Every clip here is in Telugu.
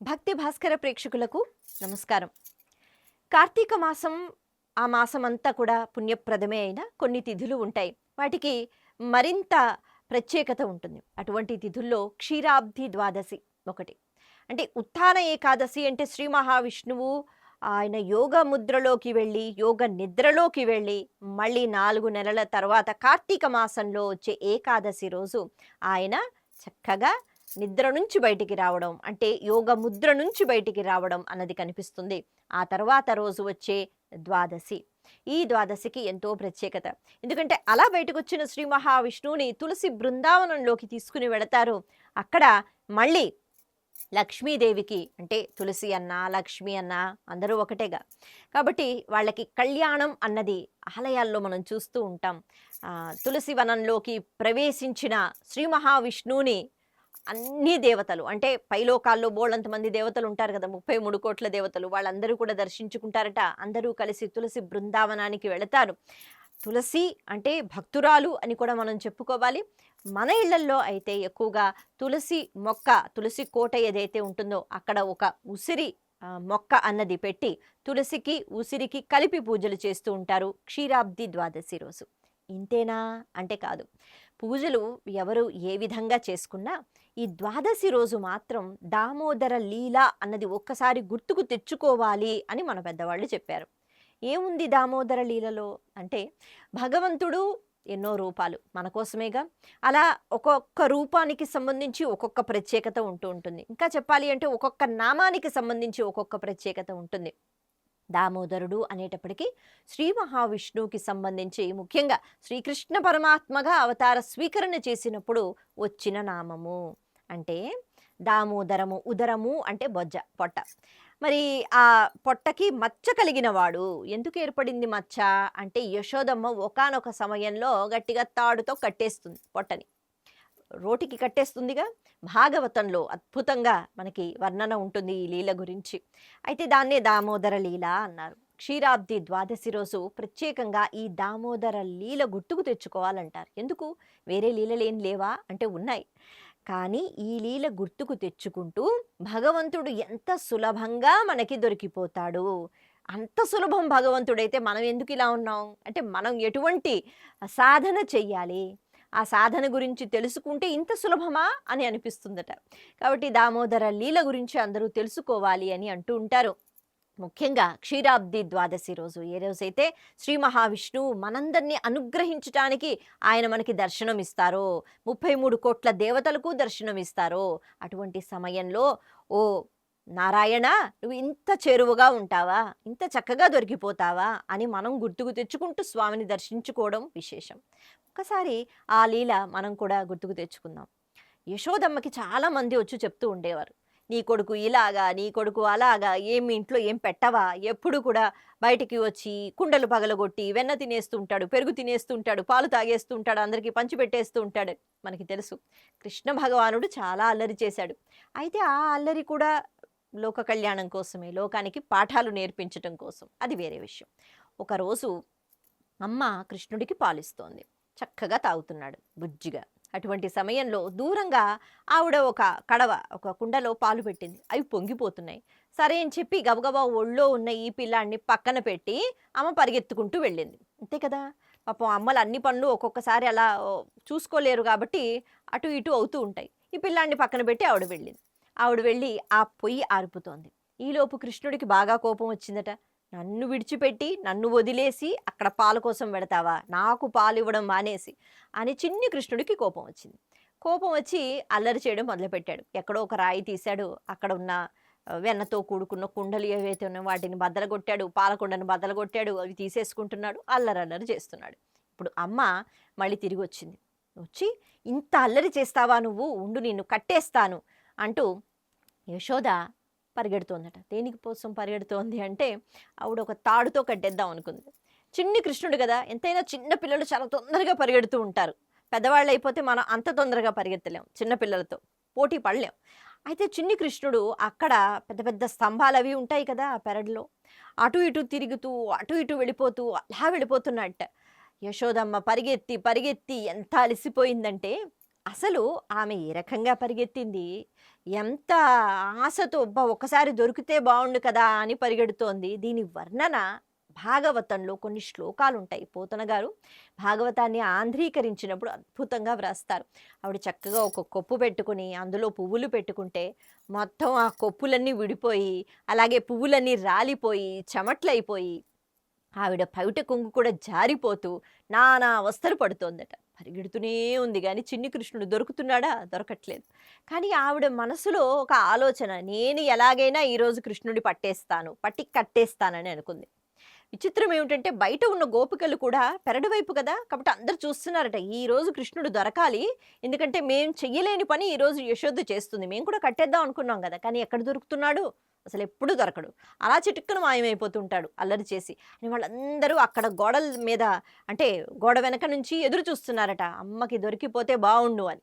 భక్తి భాస్కర ప్రేక్షకులకు నమస్కారం. కార్తీక మాసం ఆ మాసం అంతా కూడా పుణ్యప్రదమే అయిన కొన్ని తిథులు ఉంటాయి. వాటికి మరింత ప్రత్యేకత ఉంటుంది. అటువంటి తిథుల్లో క్షీరాబ్ది ద్వాదశి ఒకటి. అంటే ఉత్థాన ఏకాదశి అంటే శ్రీ మహావిష్ణువు ఆయన యోగ ముద్రలోకి వెళ్ళి యోగ నిద్రలోకి వెళ్ళి మళ్ళీ నాలుగు నెలల తర్వాత కార్తీక మాసంలో వచ్చే ఏకాదశి రోజు ఆయన చక్కగా నిద్ర నుంచి బయటికి రావడం అంటే యోగ ముద్ర నుంచి బయటికి రావడం అన్నది కనిపిస్తుంది. ఆ తర్వాత రోజు వచ్చే ద్వాదశి. ఈ ద్వాదశికి ఎంతో ప్రత్యేకత. ఎందుకంటే అలా బయటకు వచ్చిన శ్రీ మహావిష్ణువుని తులసి బృందావనంలోకి తీసుకుని వెళతారు. అక్కడ మళ్ళీ లక్ష్మీదేవికి అంటే తులసి అన్న లక్ష్మి అన్న అందరూ ఒకటేగా. కాబట్టి వాళ్ళకి కళ్యాణం అన్నది ఆలయాల్లో మనం చూస్తూ ఉంటాం. తులసి వనంలోకి ప్రవేశించిన శ్రీ మహావిష్ణువుని అన్ని దేవతలు. అంటే పైలోకాల్లో బోళ్ళంత మంది దేవతలు ఉంటారు కదా ముప్పై మూడు కోట్ల దేవతలు. వాళ్ళందరూ కూడా దర్శించుకుంటారట. అందరూ కలిసి తులసి బృందావనానికి వెళతారు. తులసి అంటే భక్తురాలు అని కూడా మనం చెప్పుకోవాలి. మన ఇళ్ళల్లో అయితే ఎక్కువగా తులసి మొక్క తులసి కోట ఏదైతే ఉంటుందో అక్కడ ఒక ఉసిరి మొక్క అన్నది పెట్టి తులసికి ఉసిరికి కలిపి పూజలు చేస్తూ ఉంటారు క్షీరాబ్ది ద్వాదశి రోజు. ఇంతేనా? అంటే కాదు. పూజలు ఎవరు ఏ విధంగా చేసుకున్నా ఈ ద్వాదశి రోజు మాత్రం దామోదర లీల అన్నది ఒక్కసారి గుర్తుకు తెచ్చుకోవాలి అని మన పెద్దవాళ్ళు చెప్పారు. ఏముంది దామోదర లీలలో? అంటే భగవంతుడు ఎన్నో రూపాలు మన కోసమేగా. అలా ఒక్కొక్క రూపానికి సంబంధించి ఒక్కొక్క ప్రత్యేకత ఉంటూ ఉంటుంది. ఇంకా చెప్పాలి అంటే ఒక్కొక్క నామానికి సంబంధించి ఒక్కొక్క ప్రత్యేకత ఉంటుంది. దామోదరుడు అనేటప్పటికీ శ్రీ మహావిష్ణువుకి సంబంధించి ముఖ్యంగా శ్రీకృష్ణ పరమాత్మగా అవతార స్వీకరణ చేసినప్పుడు వచ్చిన నామము. అంటే దామోదరము ఉదరము అంటే బొజ్జ పొట్ట. మరి ఆ పొట్టకి మచ్చ కలిగిన వాడు ఎందుకు ఏర్పడింది మచ్చ? అంటే యశోదమ్మ ఒకానొక సమయంలో గట్టిగా తాడుతో కట్టేస్తుంది పొట్టని. రోటికి కట్టేస్తుందిగా. భాగవతంలో అద్భుతంగా మనకి వర్ణన ఉంటుంది ఈ లీల గురించి. అయితే దాన్నే దామోదర లీల అన్నారు. క్షీరాబ్ది ద్వాదశి రోజు ప్రత్యేకంగా ఈ దామోదర లీల గుర్తుకు తెచ్చుకోవాలంటారు. ఎందుకు? వేరే లీలలేం లేవా? అంటే ఉన్నాయి. కానీ ఈ లీల గుర్తుకు తెచ్చుకుంటూ భగవంతుడు ఎంత సులభంగా మనకి దొరికిపోతాడు. అంత సులభం భగవంతుడైతే మనం ఎందుకు ఇలా ఉన్నాం? అంటే మనం ఎటువంటి సాధన చెయ్యాలి? ఆ సాధన గురించి తెలుసుకుంటే ఇంత సులభమా అని అనిపిస్తుందట. కాబట్టి దామోదర లీల గురించి అందరూ తెలుసుకోవాలి అని అంటూ ఉంటారు. ముఖ్యంగా క్షీరాబ్ది ద్వాదశి రోజు. ఏ రోజైతే శ్రీ మహావిష్ణువు మనందరినీ అనుగ్రహించటానికి ఆయన మనకి దర్శనం ఇస్తారో ముప్పై మూడు కోట్ల దేవతలకు దర్శనం ఇస్తారో అటువంటి సమయంలో ఓ నారాయణ నువ్వు ఇంత చేరువగా ఉంటావా? ఇంత చక్కగా దొరికిపోతావా? అని మనం గుర్తుకు తెచ్చుకుంటూ స్వామిని దర్శించుకోవడం విశేషం. ఒకసారి ఆ లీల మనం కూడా గుర్తుకు తెచ్చుకుందాం. యశోదమ్మకి చాలామంది వచ్చి చెప్తూ ఉండేవారు. నీ కొడుకు ఇలాగా నీ కొడుకు అలాగా ఏమి ఇంట్లో ఏం పెట్టవా? ఎప్పుడు కూడా బయటికి వచ్చి కుండలు పగలగొట్టి వెన్న తినేస్తూ ఉంటాడు పెరుగు తినేస్తూ ఉంటాడు పాలు తాగేస్తూ ఉంటాడు అందరికీ పంచి పెట్టేస్తూ ఉంటాడు. మనకి తెలుసు. కృష్ణ భగవానుడు చాలా అల్లరి చేశాడు. అయితే ఆ అల్లరి కూడా లోక కళ్యాణం కోసమే లోకానికి పాఠాలు నేర్పించటం కోసం. అది వేరే విషయం. ఒకరోజు అమ్మ కృష్ణుడికి పాలిస్తోంది. చక్కగా తాగుతున్నాడు బుజ్జిగా. అటువంటి సమయంలో దూరంగా ఆవిడ ఒక కడవ ఒక కుండలో పాలు పెట్టింది. అవి పొంగిపోతున్నాయి. సరే అని చెప్పి గబగబా ఒళ్ళో ఉన్న ఈ పిల్లాడిని పక్కన పెట్టి అమ్మ పరిగెత్తుకుంటూ వెళ్ళింది. అంతే కదా? పాపం అమ్మలు అన్ని పనులు ఒక్కొక్కసారి అలా చూసుకోలేరు కాబట్టి అటు ఇటు అవుతూ ఉంటాయి. ఈ పిల్లాడిని పక్కన పెట్టి ఆవిడ వెళ్ళింది. ఆవిడ వెళ్ళి ఆ పొయ్యి ఆర్పుతోంది. ఈలోపు కృష్ణుడికి బాగా కోపం వచ్చిందట. నన్ను విడిచిపెట్టి నన్ను వదిలేసి అక్కడ పాల కోసం పెడతావా నాకు పాలు ఇవ్వడం మానేసి అని చిన్ని కృష్ణుడికి కోపం వచ్చింది. కోపం వచ్చి అల్లరి చేయడం మొదలుపెట్టాడు. ఎక్కడో ఒక రాయి తీశాడు. అక్కడ ఉన్న వెన్నతో కూడుకున్న కుండలు ఏవైతే ఉన్నాయో వాటిని బద్దలగొట్టాడు. పాలకుండను బద్దలగొట్టాడు. అవి తీసేసుకుంటున్నాడు. అల్లరి అల్లరి చేస్తున్నాడు. ఇప్పుడు అమ్మ మళ్ళీ తిరిగి వచ్చింది. వచ్చి ఇంత అల్లరి చేస్తావా నువ్వు? ఉండు నిన్ను కట్టేస్తాను అంటూ యశోద పరిగెడుతోందట. దేనికి కోసం పరిగెడుతోంది అంటే ఆవిడ ఒక తాడుతో కట్టేద్దాం అనుకుంది. చిన్ని కృష్ణుడు కదా ఎంతైనా చిన్న పిల్లలు చాలా తొందరగా పరిగెడుతూ ఉంటారు. పెద్దవాళ్ళు అయిపోతే మనం అంత తొందరగా పరిగెత్తలేం చిన్న పిల్లలతో. పోటీ పడలేం. అయితే చిన్ని కృష్ణుడు అక్కడ పెద్ద పెద్ద స్తంభాలు అవి ఉంటాయి కదా ఆ పెరడులో. అటు ఇటు తిరుగుతూ అటు ఇటు వెళ్ళిపోతూ అలా వెళ్ళిపోతున్నట్ట. యశోదమ్మ పరిగెత్తి పరిగెత్తి ఎంత అలసిపోయిందంటే అసలు ఆమె ఏ రకంగా పరిగెత్తింది? ఎంత ఆశతో ఒకసారి దొరికితే బాగుండు కదా అని పరిగెడుతోంది. దీని వర్ణన భాగవతంలో కొన్ని శ్లోకాలు ఉంటాయి పోతన గారు భాగవతాన్ని ఆంధ్రీకరించినప్పుడు అద్భుతంగా వ్రాస్తారు. ఆవిడ చక్కగా ఒక కొప్పు పెట్టుకుని అందులో పువ్వులు పెట్టుకుంటే మొత్తం ఆ కొప్పులన్నీ విడిపోయి అలాగే పువ్వులన్నీ రాలిపోయి చెమట్లయిపోయి ఆవిడ పవిట కొంగు కూడా జారిపోతూ నానా అవస్థలు పడుతోందట. పరిగెడుతూనే ఉంది కానీ చిన్ని కృష్ణుడు దొరుకుతున్నాడా? దొరకట్లేదు. కానీ ఆవిడ మనసులో ఒక ఆలోచన నేను ఎలాగైనా ఈరోజు కృష్ణుడి పట్టేస్తాను పట్టి కట్టేస్తానని అనుకుంది. విచిత్రం ఏమిటంటే బయట ఉన్న గోపికలు కూడా పెరడు వైపు కదా కాబట్టి అందరు చూస్తున్నారట ఈ రోజు కృష్ణుడు దొరకాలి ఎందుకంటే మేము చెయ్యలేని పని ఈరోజు రోజు యశోద చేస్తుంది. మేము కూడా కట్టేద్దాం అనుకున్నాం కదా కానీ ఎక్కడ దొరుకుతున్నాడు? అసలు ఎప్పుడు దొరకడు. అలా చిటుక్కును మాయమైపోతుంటాడు అల్లరి చేసి. అని వాళ్ళందరూ అక్కడ గోడల మీద అంటే గోడ వెనక నుంచి ఎదురు చూస్తున్నారట. అమ్మకి దొరికిపోతే బాగుండు అని.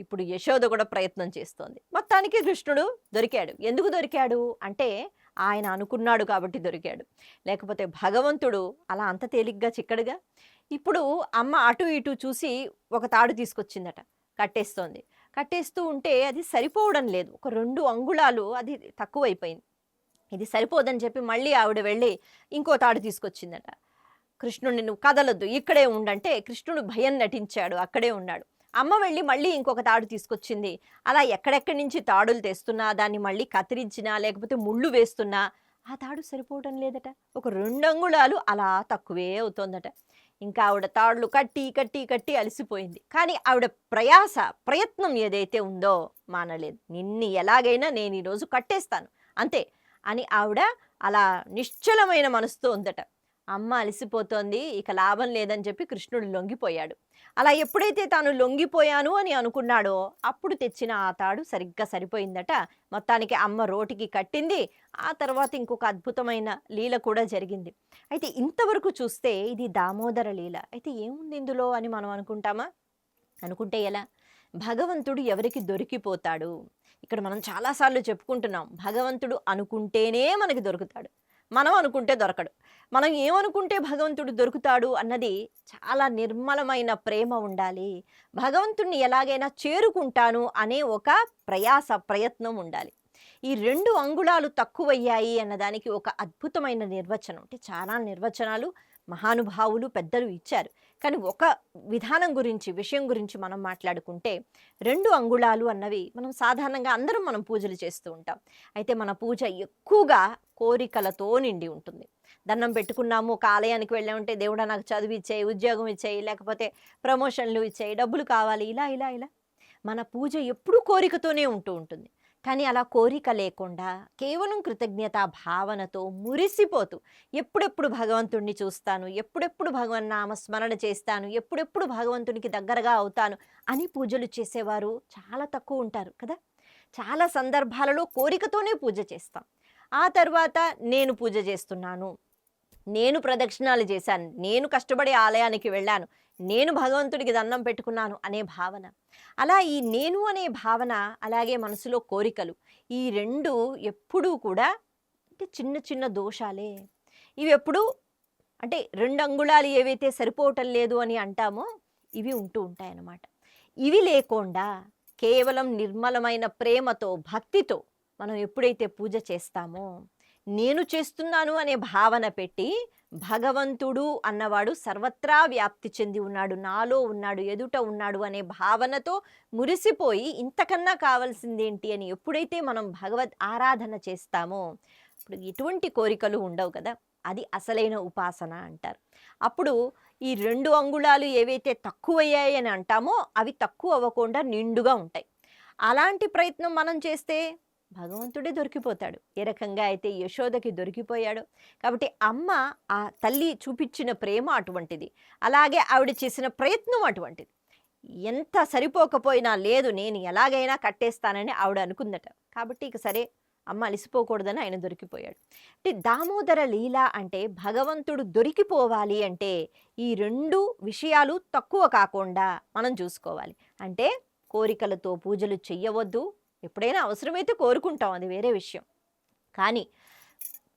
ఇప్పుడు యశోద కూడా ప్రయత్నం చేస్తోంది. మొత్తానికి కృష్ణుడు దొరికాడు. ఎందుకు దొరికాడు? అంటే ఆయన అనుకున్నాడు కాబట్టి దొరికాడు. లేకపోతే భగవంతుడు అలా అంత తేలిగ్గా చిక్కడుగా? ఇప్పుడు అమ్మ అటు ఇటు చూసి ఒక తాడు తీసుకొచ్చిందట. కట్టేస్తోంది. కట్టేస్తూ ఉంటే అది సరిపోవడం లేదు. ఒక రెండు అంగుళాలు అది తక్కువైపోయింది. ఇది సరిపోదని చెప్పి మళ్ళీ ఆవిడ వెళ్ళి ఇంకో తాడు తీసుకొచ్చిందట. కృష్ణుడిని నువ్వు కదలొద్దు ఇక్కడే ఉండంటే కృష్ణుడు భయం నటించాడు అక్కడే ఉన్నాడు. అమ్మ వెళ్ళి మళ్ళీ ఇంకొక తాడు తీసుకొచ్చింది. అలా ఎక్కడెక్కడి నుంచి తాడులు తెస్తున్నా దాన్ని మళ్ళీ కత్తిరించినా లేకపోతే ముళ్ళు వేస్తున్నా ఆ తాడు సరిపోవటం లేదట. ఒక రెండు అంగుళాలు అలా తక్కువే అవుతోందట. ఇంకా ఆవిడ తాడులు కట్టి కట్టి కట్టి అలసిపోయింది. కానీ ఆవిడ ప్రయాస ప్రయత్నం ఏదైతే ఉందో మానలేదు. నిన్ని ఎలాగైనా నేను ఈరోజు కట్టేస్తాను. అంతే అని ఆవిడ అలా నిశ్చలమైన మనసుతో ఉందట. అమ్మ అలసిపోతోంది ఇక లాభం లేదని చెప్పి కృష్ణుడు లొంగిపోయాడు. అలా ఎప్పుడైతే తాను లొంగిపోయాను అని అనుకున్నాడో అప్పుడు తెచ్చిన ఆ తాడు సరిగ్గా సరిపోయిందట. మొత్తానికి అమ్మ రోటికి కట్టింది. ఆ తర్వాత ఇంకొక అద్భుతమైన లీల కూడా జరిగింది. అయితే ఇంతవరకు చూస్తే ఇది దామోదర లీల. అయితే ఏముంది ఇందులో అని మనం అనుకుంటామా? అనుకుంటే ఎలా? భగవంతుడు ఎవరికి దొరికిపోతాడు? ఇక్కడ మనం చాలాసార్లు చెప్పుకుంటున్నాం భగవంతుడు అనుకుంటేనే మనకి దొరుకుతాడు. మనం అనుకుంటే దొరకడు. మనం ఏమనుకుంటే భగవంతుడు దొరుకుతాడు అన్నది చాలా నిర్మలమైన ప్రేమ ఉండాలి. భగవంతుణ్ణి ఎలాగైనా చేరుకుంటాను అనే ఒక ప్రయాస ప్రయత్నం ఉండాలి. ఈ రెండు అంగుళాలు తక్కువయ్యాయి అన్నదానికి ఒక అద్భుతమైన నిర్వచనం అంటే చాలా నిర్వచనాలు మహానుభావులు పెద్దలు ఇచ్చారు. కానీ ఒక విధానం గురించి విషయం గురించి మనం మాట్లాడుకుంటే రెండు అంగుళాలు అన్నవి మనం సాధారణంగా అందరం మనం పూజలు చేస్తూ ఉంటాం. అయితే మన పూజ ఎక్కువగా కోరికలతో నిండి ఉంటుంది. దండం పెట్టుకున్నాము ఒక ఆలయానికి వెళ్ళామంటే దేవుడా నాకు చదువు ఇచ్చేయి ఉద్యోగం ఇచ్చేయి లేకపోతే ప్రమోషన్లు ఇచ్చేయి డబ్బులు కావాలి ఇలా ఇలా ఇలా. మన పూజ ఎప్పుడూ కోరికతోనే ఉంటూ ఉంటుంది. కానీ అలా కోరిక లేకుండా కేవలం కృతజ్ఞతా భావనతో మురిసిపోతూ ఎప్పుడెప్పుడు భగవంతుణ్ణి చూస్తాను ఎప్పుడెప్పుడు భగవన్ నామ స్మరణ చేస్తాను ఎప్పుడెప్పుడు భగవంతునికి దగ్గరగా అవుతాను అని పూజలు చేసేవారు చాలా తక్కువ ఉంటారు కదా. చాలా సందర్భాలలో కోరికతోనే పూజ చేస్తాం. ఆ తర్వాత నేను పూజ చేస్తున్నాను. నేను ప్రదక్షిణాలు చేశాను. నేను కష్టపడి ఆలయానికి వెళ్ళాను. నేను భగవంతుడికి దండం పెట్టుకున్నాను అనే భావన. అలా ఈ నేను అనే భావన అలాగే మనసులో కోరికలు ఈ రెండు ఎప్పుడూ కూడా అంటే చిన్న చిన్న దోషాలే. ఇవి ఎప్పుడు అంటే రెండు అంగుళాలు ఏవైతే సరిపోవటం లేదు అని అంటామో ఇవి ఉంటూ ఉంటాయన్నమాట. ఇవి లేకుండా కేవలం నిర్మలమైన ప్రేమతో భక్తితో మనం ఎప్పుడైతే పూజ చేస్తామో నేను చేస్తున్నాను అనే భావన పెట్టి భగవంతుడు అన్నవాడు సర్వత్రా వ్యాప్తి చెంది ఉన్నాడు నాలో ఉన్నాడు ఎదుట ఉన్నాడు అనే భావనతో మురిసిపోయి ఇంతకన్నా కావాల్సిందేంటి అని ఎప్పుడైతే మనం భగవద్ ఆరాధన చేస్తామో ఇప్పుడు ఎటువంటి కోరికలు ఉండవు కదా. అది అసలైన ఉపాసన అంటారు. అప్పుడు ఈ రెండు అంగుళాలు ఏవైతే తక్కువయ్యాయని అని అంటామో అవి తక్కువ అవ్వకుండా నిండుగా ఉంటాయి. అలాంటి ప్రయత్నం మనం చేస్తే భగవంతుడే దొరికిపోతాడు. ఏ రకంగా అయితే యశోదకి దొరికిపోయాడు. కాబట్టి అమ్మ ఆ తల్లి చూపించిన ప్రేమ అటువంటిది. అలాగే ఆవిడ చేసిన ప్రయత్నం అటువంటిది. ఎంత సరిపోకపోయినా లేదు నేను ఎలాగైనా కట్టేస్తానని ఆవిడ అనుకుందట. కాబట్టి ఇక సరే అమ్మ అలిసిపోకూడదని ఆయన దొరికిపోయాడు. అంటే దామోదర లీల అంటే భగవంతుడు దొరికిపోవాలి అంటే ఈ రెండు విషయాలు తక్కువ కాకుండా మనం చూసుకోవాలి. అంటే కోరికలతో పూజలు చెయ్యవద్దు ఎప్పుడైనా అవసరమైతే కోరుకుంటాం అది వేరే విషయం. కానీ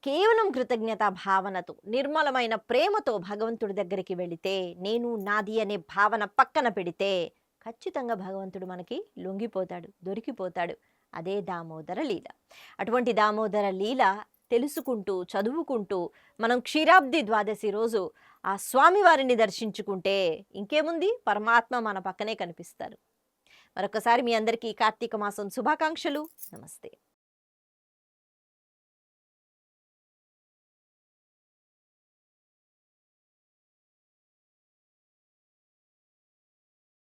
కేవలం కృతజ్ఞత భావనతో నిర్మలమైన ప్రేమతో భగవంతుడి దగ్గరికి వెళితే నేను నాది అనే భావన పక్కన పెడితే ఖచ్చితంగా భగవంతుడు మనకి లొంగిపోతాడు దొరికిపోతాడు. అదే దామోదర లీల. అటువంటి దామోదర లీల తెలుసుకుంటూ చదువుకుంటూ మనం క్షీరాబ్ది ద్వాదశి రోజు ఆ స్వామివారిని దర్శించుకుంటే ఇంకేముంది? పరమాత్మ మన పక్కనే కనిపిస్తారు. మరొకసారి మీ అందరికీ కార్తీక మాసం శుభాకాంక్షలు. నమస్తే.